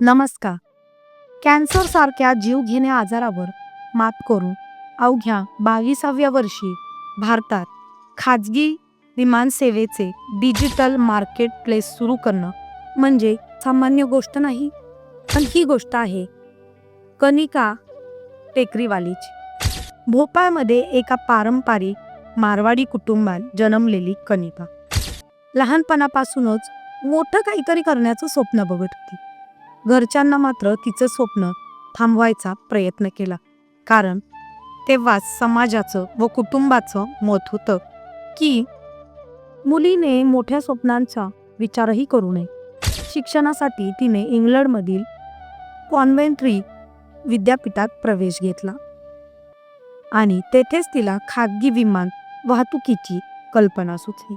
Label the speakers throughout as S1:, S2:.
S1: नमस्कार. कॅन्सरसारख्या जीवघेण्या आजारावर मात करून अवघ्या बावीसाव्या वर्षी भारतात खाजगी विमानसेवेचे डिजिटल मार्केट प्लेस सुरू करणं म्हणजे सामान्य गोष्ट नाही पण ही गोष्ट आहे. कनिका टेकरीवालीची. भोपाळमध्ये एका पारंपरिक मारवाडी कुटुंबात जन्मलेली कनिका. लहानपणापासूनच मोठं काहीतरी करण्याचं स्वप्न बघत होती. घरच्यांना मात्र तिचं स्वप्न थांबवायचा प्रयत्न केला. कारण तेव्हा समाजाचं व कुटुंबाचं मत होतं की मुलीने मोठ्या स्वप्नांचा विचारही करू नये. शिक्षणासाठी तिने इंग्लंडमधील कॉन्व्हेंट्री विद्यापीठात प्रवेश घेतला आणि तेथेच तिला खाजगी विमान वाहतुकीची कल्पना सुचली.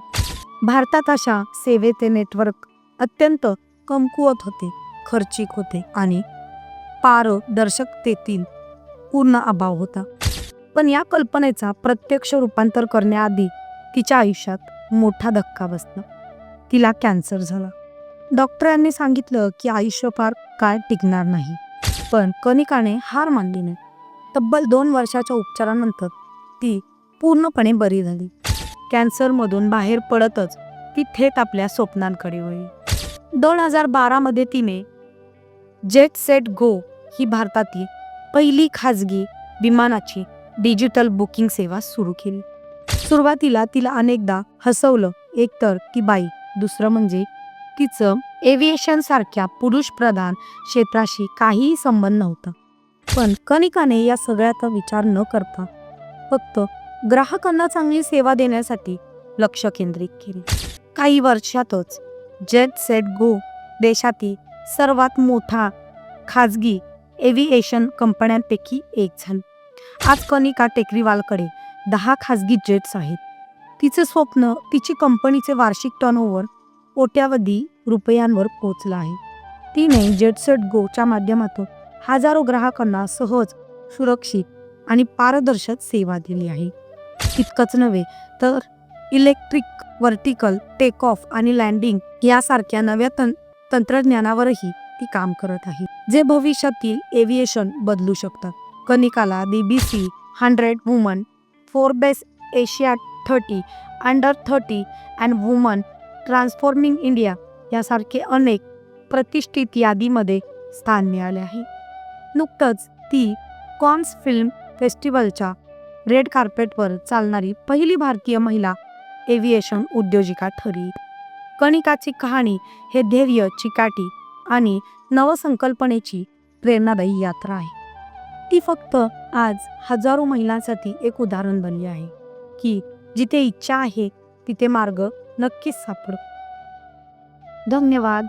S1: भारतात अशा सेवेचे नेटवर्क अत्यंत कमकुवत होते. खर्चिक होते आणि पारदर्शकतेतील पूर्ण अभाव होता. पण या कल्पनेचा प्रत्यक्ष रूपांतर करण्याआधी तिच्या आयुष्यात मोठा धक्का बसला. तिला कॅन्सर झाला. डॉक्टरांनी सांगितलं की आयुष्य फार काय टिकणार नाही. पण कनिकाने हार मानली नाही. तब्बल दोन वर्षाच्या उपचारानंतर ती पूर्णपणे बरी झाली. कॅन्सरमधून बाहेर पडतच ती थेट आपल्या स्वप्नांकडे वळली. दोन हजार बारामध्ये तिने जेट सेट गो ही भारतातील पहिली खाजगी विमानाची डिजिटल बुकिंग सेवा सुरू केली. सुरुवातीला तिला अनेकदा हसवलं एकतर ती बाई दुसरं म्हणजे तिचं एव्हिएशन सारख्या पुरुष प्रधान क्षेत्राशी काहीही संबंध नव्हता. पण कनिकाने या सगळ्याचा विचार न करता फक्त ग्राहकांना चांगली सेवा देण्यासाठी लक्ष केंद्रित केले. काही वर्षातच जेट सेट गो देशातील सर्वात मोठा खाजगी एव्हिएशन कंपन्यांपैकी एक झाली. आज कनिका टेकरीवालकडे दहा खाजगी जेट्स आहेत. तिचे स्वप्न तिची कंपनीचे वार्षिक टर्नओव्हर कोट्यावधी रुपयांवर पोचलं आहे. तिने जेटसेट गोच्या माध्यमातून हजारो ग्राहकांना सहज सुरक्षित आणि पारदर्शक सेवा दिली आहे. इतकंच नव्हे तर इलेक्ट्रिक वर्टिकल टेक ऑफ आणि लँडिंग यासारख्या नव्या तन तंत्रज्ञानावरही ती काम करत आहे. जे भविष्यातील एव्हिएशन बदलू शकतात कनिकाला B B C hundred women Forbes Asia thirty under thirty and women transforming India यासारखे अनेक प्रतिष्ठित यादीमध्ये स्थान मिळाले आहे. नुकतंच ती कॉन्स फिल्म फेस्टिवलच्या रेड कार्पेटवर चालणारी पहिली भारतीय महिला एव्हिएशन उद्योजिका ठरली. कणिकाची कहाणी हे धैर्य चिकाटी आणि नवसंकल्पनेची प्रेरणादायी यात्रा आहे. ती फक्त आज हजारो महिलांसाठी एक उदाहरण बनली आहे की जिथे इच्छा आहे तिथे मार्ग नक्कीच सापडतो धन्यवाद.